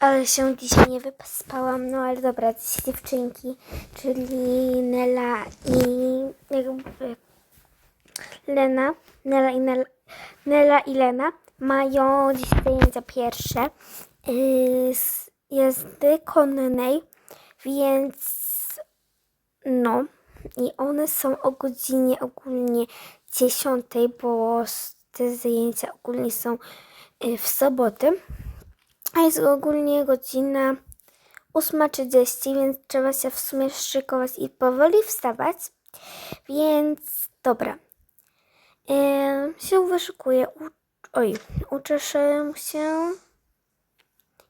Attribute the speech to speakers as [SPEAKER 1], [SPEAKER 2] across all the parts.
[SPEAKER 1] Ale się dzisiaj nie wyspałam, no ale dobra, dziewczynki, czyli Nela i jakby Lena, Nela i Nela, Nela i Lena mają dziś zajęcia pierwsze yy, z jazdy konnej, więc no. I one są o godzinie ogólnie 10, bo te zajęcia ogólnie są yy, w sobotę. A jest ogólnie godzina 8.30, więc trzeba się w sumie szykować i powoli wstawać. Więc dobra. Em, się wyszukuję. U, oj, uczeszę się.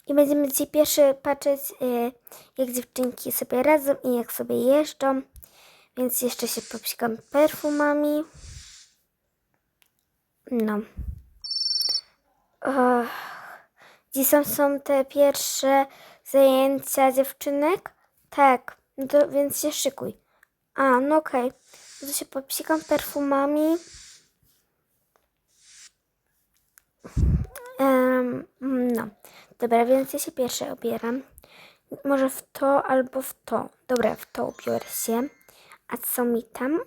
[SPEAKER 1] I będziemy dzisiaj pierwszy patrzeć, e, jak dziewczynki sobie radzą i jak sobie jeżdżą. Więc jeszcze się popsikam perfumami. No. Ech. Gdzie są, są te pierwsze zajęcia dziewczynek? Tak, no to więc się szykuj. A, no okej. No to się popsikam perfumami. Em, no, dobra, więc ja się pierwsze obieram. Może w to albo w to. Dobra, w to ubiorę się. A co mi tam?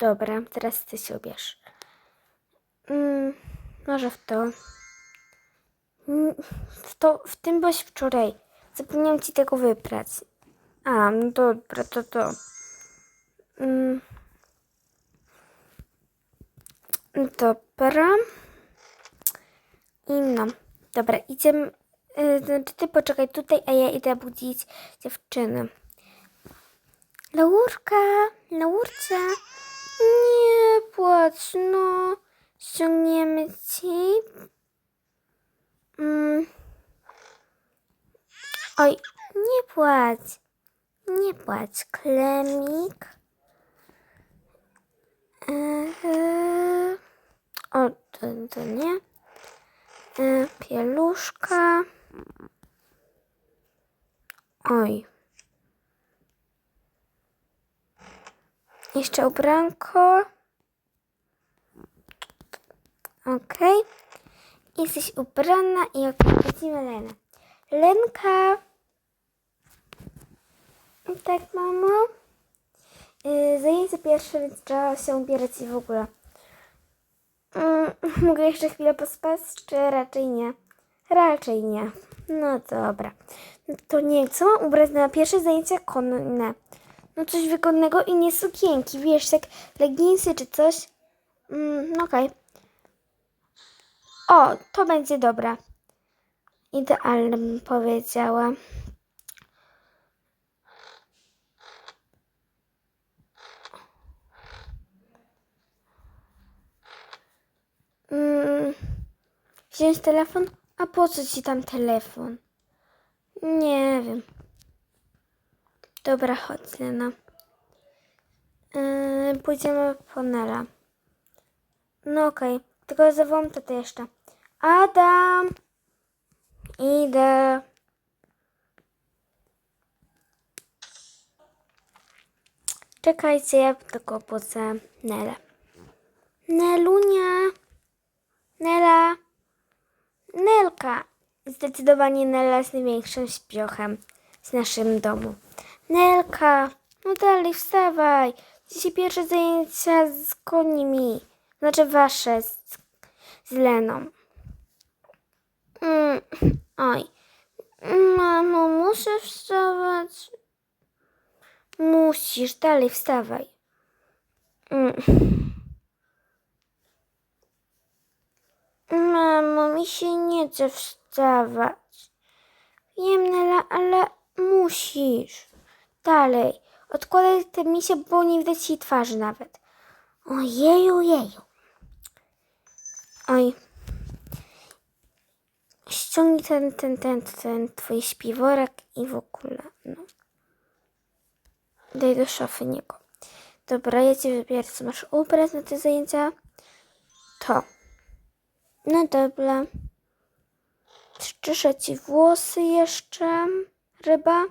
[SPEAKER 1] Dobra, teraz ty się ubierz. Mm, może w to. Mm, W to, w tym byłeś wczoraj. Zapomniałam ci tego wybrać. A, no dobra, to to. Mm. Dobra. I no. Dobra, idziemy. y, Znaczy ty poczekaj tutaj, a ja idę budzić dziewczyny. Laurka, Laurcia. Nie płacz, no. Ściągniemy ci. Mm. Oj, nie płacz. Nie płacz, klemik. O, to, to nie. Eee, pieluszka. Oj. Jeszcze ubranko. Okej. Jesteś ubrana i obchodzimy Lenę. Lenka. Tak, mamo. Yy, zajęcie pierwsze, więc trzeba się ubierać i w ogóle. Mm, mogę jeszcze chwilę pospać, czy raczej nie? Raczej nie. No dobra. To nie, co mam ubrać na pierwsze zajęcia konne? No coś wygodnego i nie sukienki, wiesz, jak leginsy czy coś. Mm, no okej. O, to będzie dobra. Idealne bym powiedziała. Mm, wziąć telefon? A po co ci tam telefon? Nie wiem. Dobra, chodź Lena. Yy, pójdziemy po Nela. No okej, tylko zawołam tatę jeszcze. Adam! Idę. Czekajcie, ja tylko budzę Nelę. Nelunia! Nela! Nelka! Zdecydowanie Nela jest największym śpiochem w naszym domu. Nelka! No dalej, wstawaj! Dzisiaj pierwsze zajęcia z konimi. Znaczy wasze z, z Leną. Mm, oj. Mamo, muszę wstawać. Musisz, dalej wstawaj. Mm. Mamo, mi się nie chce wstawać. Wiem, Nela, ale musisz. Dalej. Odkładaj tę misię, bo nie widać jej twarzy nawet. Ojeju, jeju. Oj. Ściągnij ten, ten, ten, ten twój śpiworek i w ogóle, no. Daj do szafy niego. Dobra, ja ci wybiorę, co masz ubrać na te zajęcia. To. No dobra. Czyszę ci włosy jeszcze, ryba.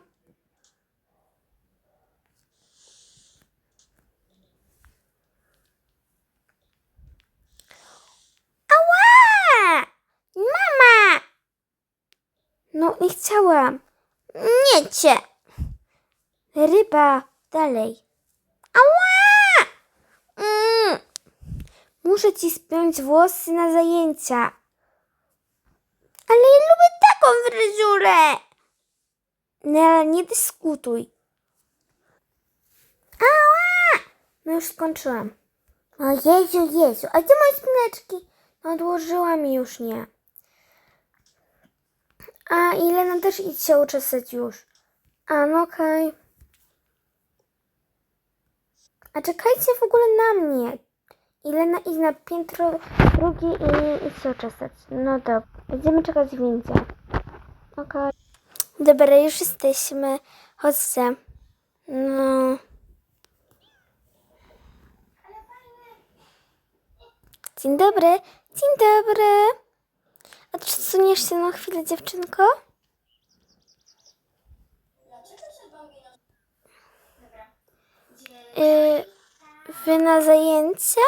[SPEAKER 1] Nie chciałam. Nie cię. Ryba, dalej. Ała! Mm. Muszę ci spiąć włosy na zajęcia. Ale ja lubię taką fryzurę. Nela, nie dyskutuj. Ała! No już skończyłam. O Jezu, Jezu, a gdzie moje spineczki? No odłożyłam i już nie. A Ilena też idź się uczesać już. A no okej. A czekajcie w ogóle na mnie. Ilena idź na piętro drugie i idź się uczesać. No dobra, będziemy czekać w windzie. Okej. Dobra, już jesteśmy. Chodźcie. No. Dzień dobry. Dzień dobry. A przesuniesz się na chwilę, dziewczynko? Yy, wy na zajęcia?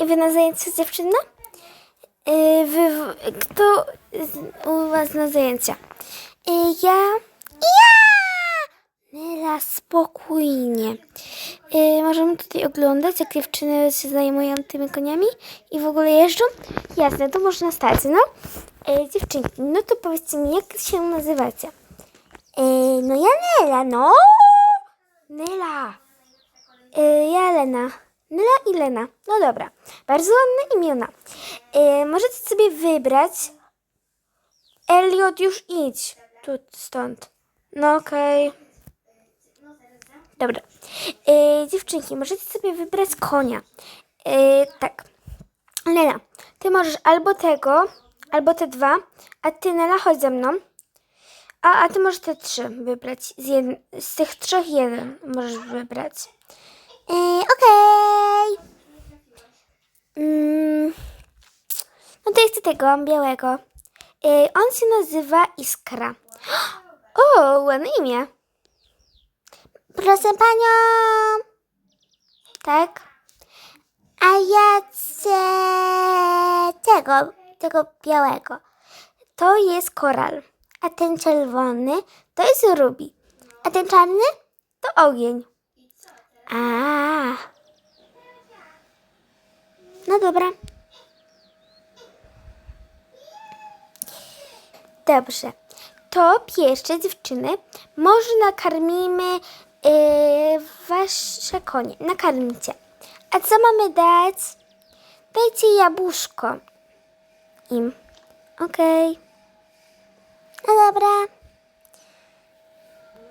[SPEAKER 1] I wy na zajęcia, dziewczyna? Yy, wy, kto u was na zajęcia? Yy, ja. Ja! Nela, spokojnie. Yy, możemy tutaj oglądać, jak dziewczyny się zajmują tymi koniami i w ogóle jeżdżą. Jasne, to można stać, no. Yy, dziewczynki, no to powiedzcie mi, jak się nazywacie? Yy, no ja Nela, no. Nela. Yy, ja Lena. Nela i Lena. No dobra. Bardzo ładne imiona. Możecie sobie wybrać. Elliot, już idź. Tu, stąd. No okej. Dobra. Yy, dziewczynki, możecie sobie wybrać konia. Yy, tak. Lena, ty możesz albo tego, albo te dwa, a ty Nela chodź ze mną. A, a ty możesz te trzy wybrać. Z, jed... z tych trzech jeden możesz wybrać. Yy, Okej. Mm, no to ja chcę tego białego. Yy, on się nazywa Iskra. O, ładne imię. Proszę panią. Tak. A ja chcę tego, tego białego. To jest koral. A ten czerwony to jest ruby. A ten czarny to ogień. A. No dobra. Dobrze. To pierwsze dziewczyny, może nakarmimy yy, wasze konie. Nakarmcie. A co mamy dać? Dajcie jabłuszko im. Okej. No dobra.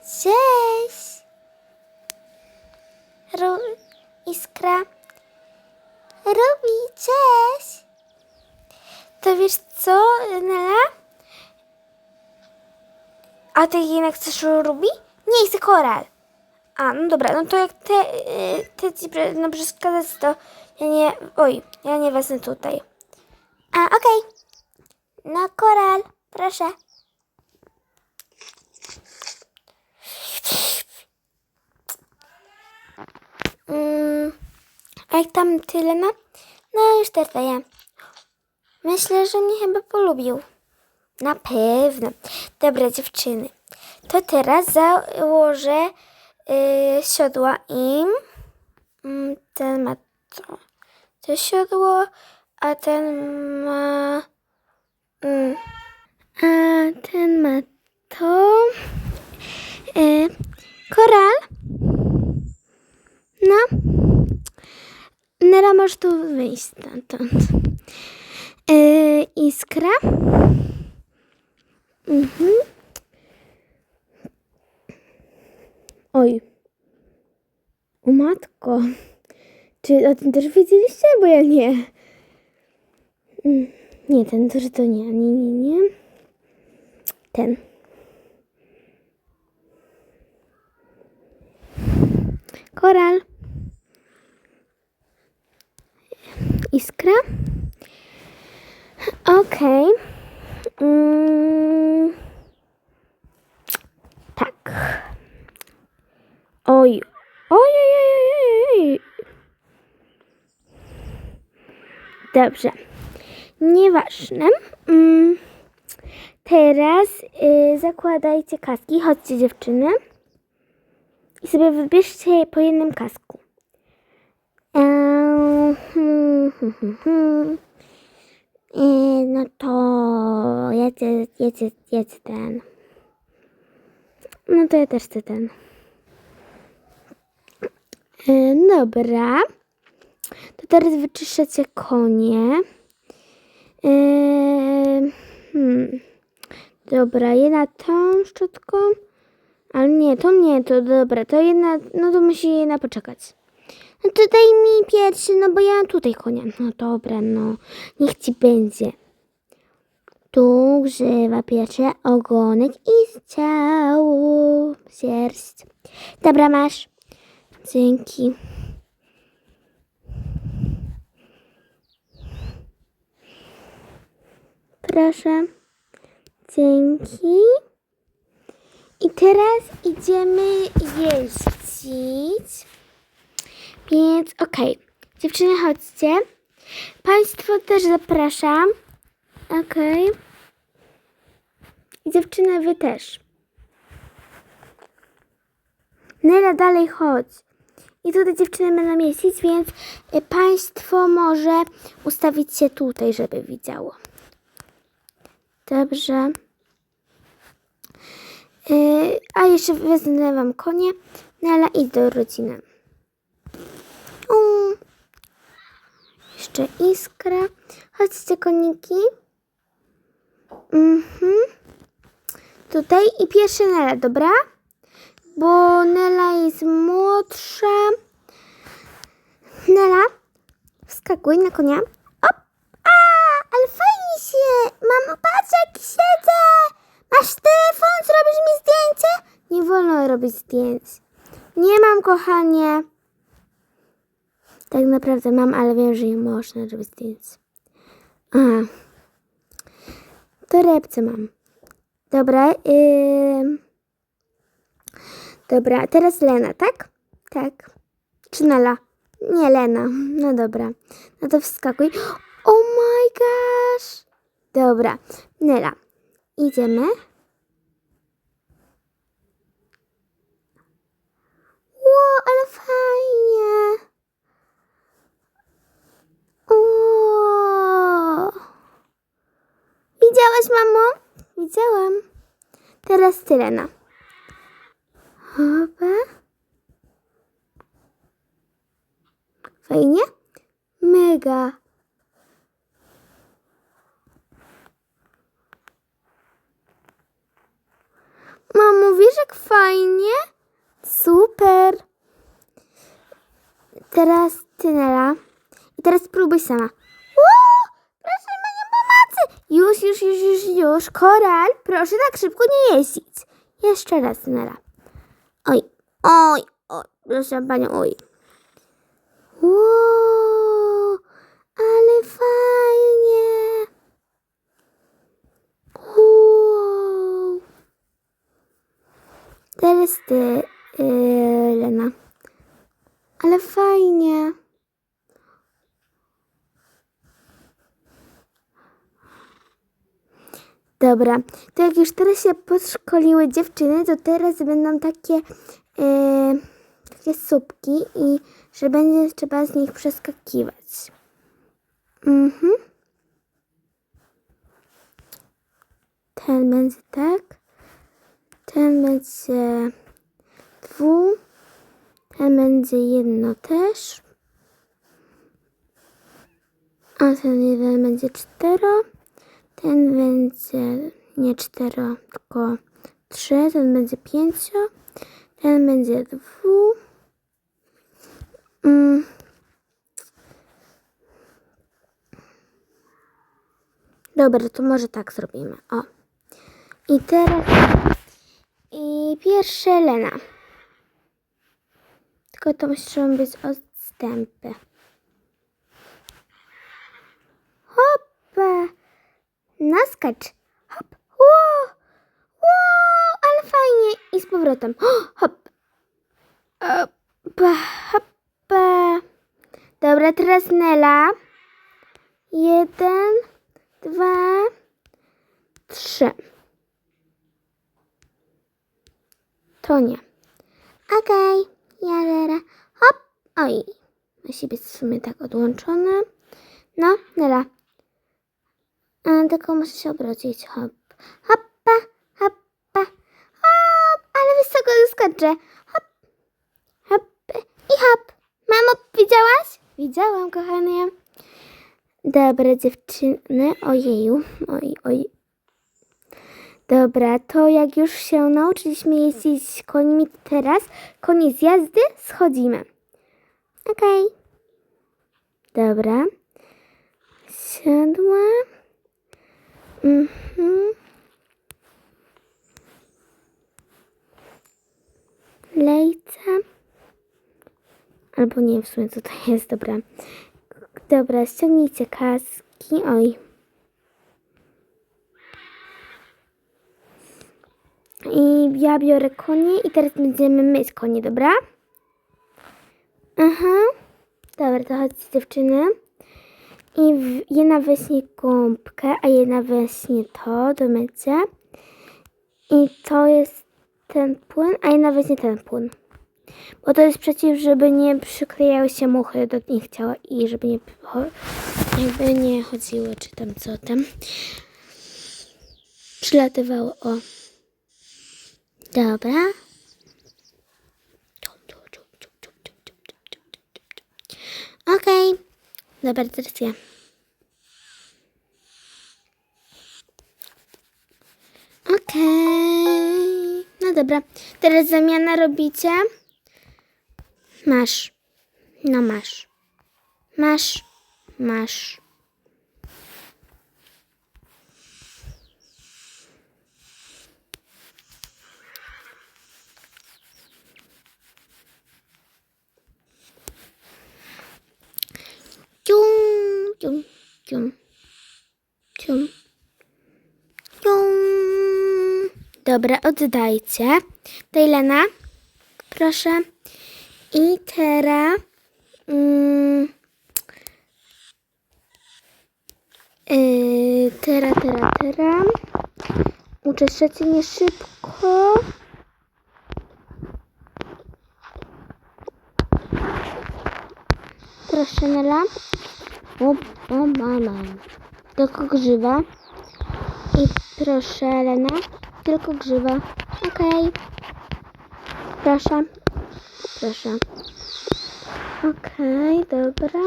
[SPEAKER 1] Cześć. Ru Iskra. Rubi, cześć. To wiesz co, Nela? A ty jednak chcesz Rubi? Nie, chcę koral. A, no dobra, no to jak te, y, te ci no przeszkadzać, to ja nie, oj, ja nie wezmę tutaj. A, okej. No, koral, proszę. Mm, a jak tam tyle ma? No, już teraz ja. Myślę, że mnie chyba polubił. Na pewno. Dobra, dziewczyny. To teraz założę y, siodła im. Mm, ten ma to, to siodło, a ten ma. Mm, a ten ma to. Y, koral. No. Nera, możesz tu wyjść stamtąd. Y, iskra. Mhm. Oj. O matko. Czy o tym też wiedzieliście? Bo ja nie. Mm, Nie, ten duży to nie. Nie, nie, nie. Ten. Koral. Iskra. Okej. Mm. Tak. Oj. Oj, oj, oj, oj. Dobrze. Nieważne. Mm. Teraz y, zakładajcie kaski. Chodźcie dziewczyny. I sobie wybierzcie po jednym kasku. Eee, hmm, hmm, hmm, hmm. Eee, no to jedzie ten. No to ja też chcę ten. Eee, dobra. To teraz wyczyszczacie konie. Eee, hmm. Dobra, jedna tą szczotką. Ale nie, to nie, to dobra, to jedna, no to musi jedna poczekać. No to daj mi pierwszy, no bo ja mam tutaj konia. No dobra, no, niech ci będzie. Tu grzywa pierwsze, ogonek i z ciału sierść. Dobra, masz. Dzięki. Proszę. Dzięki. I teraz idziemy jeździć. Więc okej. Dziewczyny, chodźcie. Państwo też zapraszam. Okej. I dziewczyny, wy też. Nela, dalej chodź. I tutaj dziewczyny będą jeździć, więc y, państwo może ustawić się tutaj, żeby widziało. Dobrze. Yy, a jeszcze wezmę wam konie. Nela idź do rodziny. Um. Jeszcze iskra. Chodźcie koniki. Mhm. Tutaj i pierwszy Nela, dobra? Bo Nela jest młodsza. Nela, wskakuj na konia. Op! A, ale fajnie się. Mamo, patrz jak siedzę. Masz telefon, zrobisz mi zdjęcie? Nie wolno robić zdjęć. Nie mam, kochanie. Tak naprawdę mam, ale wiem, że nie można robić zdjęć. A. Torebce mam. Dobra. Yy... Dobra, teraz Lena, tak? Tak. Czy Nela? Nie, Lena. No dobra. No to wskakuj. Oh my gosh. Dobra. Nela. Idziemy. Ło, ale fajnie. Ło. Widziałaś, mamo? Widziałam. Teraz ty, Hopa. Fajnie? Mega. Mamo, wiesz jak fajnie? Super. Teraz ty, Nela. I teraz spróbuj sama. Ło! Proszę moją pomocy! Już, już, już, już, już. Koral, proszę tak szybko nie jeździć. Jeszcze raz, Nela. Oj, oj, oj, proszę panią, oj. Ło, ale fajnie. Wow. Teraz ty, yy, Lena. Ale fajnie. Dobra, to jak już teraz się podszkoliły dziewczyny, to teraz będą takie, yy, takie słupki i że będzie trzeba z nich przeskakiwać. Mhm. Ten będzie tak. Ten będzie dwu. Ten będzie jedno też. A ten jeden będzie cztero. Ten będzie nie cztero, tylko trzy. Ten będzie pięcio. Ten będzie dwu. Mm. Dobra, to może tak zrobimy. O. I teraz. I pierwsze Lena. Tylko to muszą być odstępy. Hoppa. Naskacz. Hop. Ło. Ale fajnie. I z powrotem. Hop. Hoppa. Hoppa. Dobra, teraz Nela. Jeden, dwa, trzy. To nie. Okej, ja teraz. Hop. Oj. Musi być w sumie tak odłączone. No, Nela. A, tylko muszę się obrócić. Hop. Hoppa, hoppa. Hop. Ale wysoko skaczę. Hop. Hop. I hop. Mamo, widziałaś? Widziałam, kochanie. Dobra, dziewczyny. Ojeju. Oj, oj. Dobra, to jak już się nauczyliśmy jeździć końmi teraz, koniec jazdy, schodzimy. Okej. Dobra. Siadła. Mhm. Lejca. Albo nie wiem w sumie co to jest, dobra. Dobra, ściągnijcie kaski. Oj. I ja biorę konie i teraz będziemy myć konie, dobra? Aha. Dobra, to chodźcie dziewczyny. I w, jedna weźmie gąbkę, a jedna weźmie to do mycia. I to jest ten płyn, a jedna weźmie ten płyn. Bo to jest przeciw, żeby nie przyklejały się muchy do nich ciała i żeby nie, jakby nie chodziły, czy tam co tam. Przylatywało, o. Dobra. Okej. Dobra, teraz ja. Okej. No dobra. Teraz zamiana robicie. Masz. No masz. Masz. Masz. Dobra, oddajcie. Tejlena, proszę. I teraz... Mm, yy, teraz, teraz, teraz. Uczeszczecie szybko. Proszę, Nela. O, o, mama. Tylko grzywa. I proszę, Elena. Tylko grzywa. Okej. Proszę. Proszę. Okej, dobra.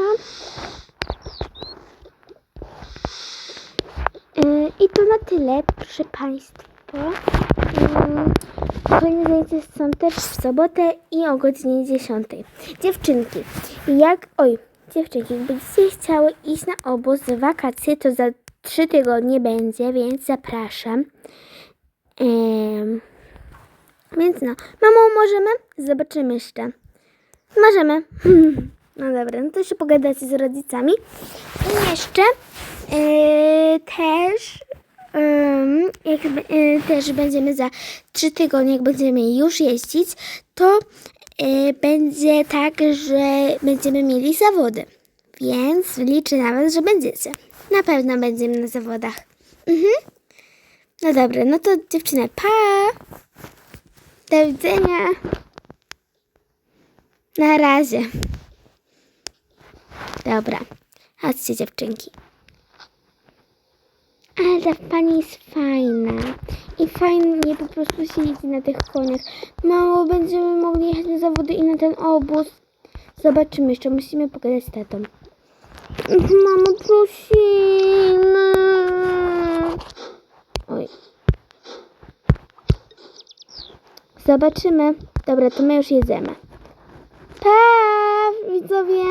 [SPEAKER 1] Yy, I to na tyle, proszę Państwa. Yy, Kolejne zajęcia są też w sobotę i o godzinie 10. Dziewczynki, jak... Oj, dziewczynki, jakby dzisiaj chciały iść na obóz w wakacje, to za 3 tygodnie będzie, więc zapraszam. Em, więc no, mamo, możemy? Zobaczymy jeszcze. Możemy. No dobra, no to jeszcze pogadacie z rodzicami. I jeszcze yy, też, ym, jak, yy, też będziemy za trzy tygodnie, jak będziemy już jeździć, to yy, będzie tak, że będziemy mieli zawody. Więc liczę na Was, że będziecie. Na pewno będziemy na zawodach. Mhm. No dobra, no to dziewczyny, pa! Do widzenia. Na razie. Dobra. Chodźcie dziewczynki. Ale ta pani jest fajna. I fajnie po prostu się jeździ na tych koniach. Mało będziemy mogli jechać na zawody i na ten obóz. Zobaczymy jeszcze. Musimy pogadać z tatą. Mamo, prosimy. Zobaczymy. Dobra, to my już jedziemy. Pa, widzowie.